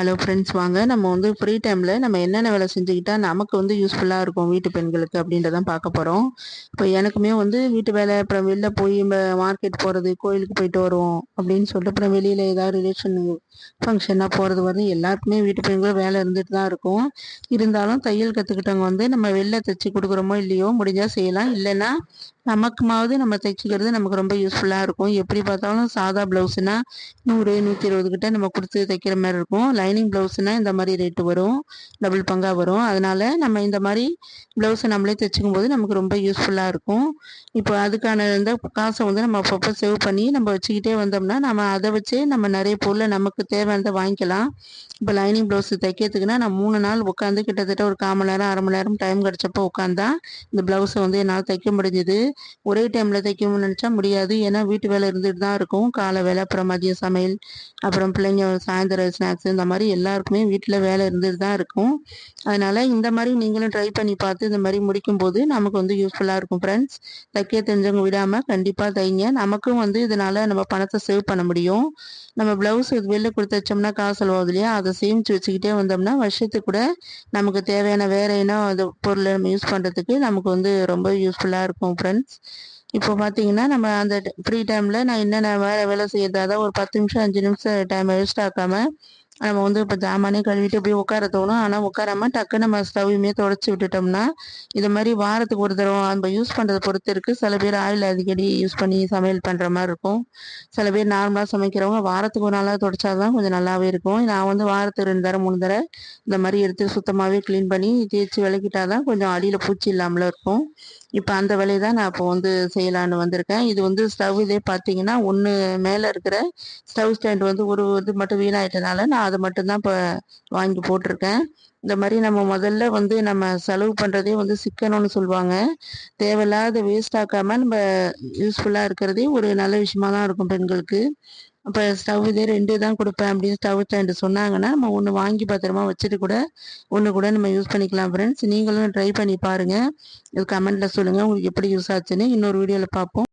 Hello friends வாங்க நம்ம வந்து ஃப்ரீ டைமில் நம்ம என்னென்ன வேலை செஞ்சுக்கிட்டால் நமக்கு வந்து யூஸ்ஃபுல்லாக இருக்கும் வீட்டு பெண்களுக்கு அப்படின்றதான் பார்க்க போகிறோம் இப்போ எனக்குமே வந்து வீட்டு வேலை அப்புறம் வெளில போய் மார்க்கெட் போகிறது கோயிலுக்கு போயிட்டு வருவோம் அப்படின்னு சொல்லிட்டு அப்புறம் வெளியில் ஏதாவது ரிலேஷன் ஃபங்க்ஷனாக போகிறது வந்து எல்லாருக்குமே வீட்டு பெண்களும் வேலை இருந்துட்டு தான் இருக்கும். இருந்தாலும் தையல் கற்றுக்கிட்டவங்க வந்து நம்ம வெளில தைச்சி கொடுக்குறோமோ இல்லையோ முடிஞ்சால் செய்யலாம். இல்லைன்னா நமக்குமாவது நம்ம தைச்சிக்கிறது நமக்கு ரொம்ப யூஸ்ஃபுல்லாக இருக்கும். எப்படி பார்த்தாலும் சாதா ப்ளவுஸ்னால் நூறு நூற்றி இருபது கிட்ட நம்ம கொடுத்து தைக்கிற மாதிரி இருக்கும். லைனிங் ப்ளவுஸ்னால் இந்த மாதிரி ரேட்டு வரும். டபுள் பங்காக வரும். அதனால நம்ம இந்த மாதிரி ப்ளவுஸை நம்மளே தைச்சிக்கும் போது நமக்கு ரொம்ப யூஸ்ஃபுல்லாக இருக்கும். இப்போ அதுக்கான இந்த காசை வந்து நம்ம அப்பப்போ சேவ் பண்ணி நம்ம வச்சுக்கிட்டே வந்தோம்னா நம்ம அதை வச்சே நம்ம நிறைய பொருளை நமக்கு தேவையானதை வாங்கிக்கலாம். இப்போ லைனிங் ப்ளவுஸ் தைக்கிறதுக்குன்னா நான் மூணு நாள் உட்காந்து கிட்டத்தட்ட ஒரு கால் மணி நேரம் அரை மணி நேரம் டைம் கிடச்சப்போ உட்காந்தா இந்த ப்ளவுஸை வந்து என்னால் தைக்க முடிஞ்சது. ஒரே டைமில் தைக்கணும்னு நினச்சா முடியாது. ஏன்னா வீட்டு வேலை இருந்துட்டு தான் இருக்கும். காலை வேலை அப்புறம் மதிய சமையல் அப்புறம் பிள்ளைங்க சாயந்தரம் ஸ்நாக்ஸ் இந்த மாதிரி எல்லாருக்குமே வீட்டில் வேலை இருந்துட்டு தான் இருக்கும். அதனால் இந்த மாதிரி நீங்களும் ட்ரை பண்ணி பார்த்து இந்த மாதிரி முடிக்கும் போது நமக்கு வந்து யூஸ்ஃபுல்லாக இருக்கும் ஃப்ரெண்ட்ஸ் தைக்க தெரிஞ்சவங்க விடாமல் கண்டிப்பாக தைங்க. நமக்கும் வந்து இதனால் நம்ம பணத்தை சேவ் பண்ண முடியும். நம்ம ப்ளவுஸ் வெளில கொடுத்து வச்சோம்னா காசு செலவாகுது இல்லையா? அதை சேமித்து வச்சுக்கிட்டே வந்தோம்னா வருஷத்துக்கு கூட நமக்கு தேவையான வேற என்ன அந்த பொருளை நம்ம யூஸ் பண்ணுறதுக்கு நமக்கு வந்து ரொம்ப யூஸ்ஃபுல்லாக இருக்கும் ஃப்ரெண்ட்ஸ் இப்போ பார்த்தீங்கன்னா நம்ம அந்த ஃப்ரீ டைமில் நான் என்னென்ன வேலை வேலை செய்யறது தான் ஒரு பத்து நிமிஷம் அஞ்சு நிமிஷம் டைம் வேஸ்ட் ஆக்காமல் நம்ம வந்து இப்போ ஜாமானே கழுவிட்டு போய் உட்கார தோணும். ஆனால் உட்காராம டக்கு நம்ம ஸ்டவ்வுமே தொடச்சி விட்டுட்டோம்னா இது மாதிரி வாரத்துக்கு ஒரு தடவை நம்ம யூஸ் பண்ணுறதை பொறுத்து இருக்குது சில பேர் ஆயில் அடிக்கடி யூஸ் பண்ணி சமையல் பண்ணுற மாதிரி இருக்கும். சில பேர் நார்மலாக சமைக்கிறவங்க வாரத்துக்கு ஒரு நாளாக தொடச்சா தான் கொஞ்சம் நல்லாவே இருக்கும். நான் வந்து வாரத்துக்கு ரெண்டு தரம் மூணு தடவை இந்த மாதிரி எடுத்து சுத்தமாகவே க்ளீன் பண்ணி தேய்ச்சி விளக்கிட்டா தான் கொஞ்சம் அடியில் பூச்சி இல்லாமலும் இருக்கும். இப்போ அந்த வேலையை தான் நான் இப்போ வந்து செய்யலான்னு வந்திருக்கேன். இது வந்து ஸ்டவ் இதே பார்த்தீங்கன்னா ஒன்று மேலே இருக்கிற ஸ்டவ் ஸ்டாண்ட் வந்து ஒரு இது மட்டும் வீணாயிட்டனால நான் அதை மட்டும்தான் இப்போ வாங்கி போட்டிருக்கேன். இந்த மாதிரி நம்ம முதல்ல வந்து நம்ம செலவு பண்ணுறதே வந்து சிக்கணும்னு சொல்லுவாங்க. தேவையில்லாத வேஸ்ட் ஆக்காமல் நம்ம யூஸ்ஃபுல்லாக இருக்கிறதே ஒரு நல்ல விஷயமா தான் இருக்கும் பெண்களுக்கு. அப்போ ஸ்டவ் இதே ரெண்டு தான் கொடுப்பேன் அப்படின்னு ஸ்டவ் ஸ்டாண்டு சொன்னாங்கன்னா நம்ம ஒன்று வாங்கி பத்திரமா வச்சுட்டு கூட ஒன்று கூட நம்ம யூஸ் பண்ணிக்கலாம் ஃப்ரெண்ட்ஸ் நீங்களும் ட்ரை பண்ணி பாருங்கள் இது கமெண்ட்டில் சொல்லுங்கள் உங்களுக்கு எப்படி யூஸ் ஆச்சுன்னு இன்னொரு வீடியோவில் பார்ப்போம்.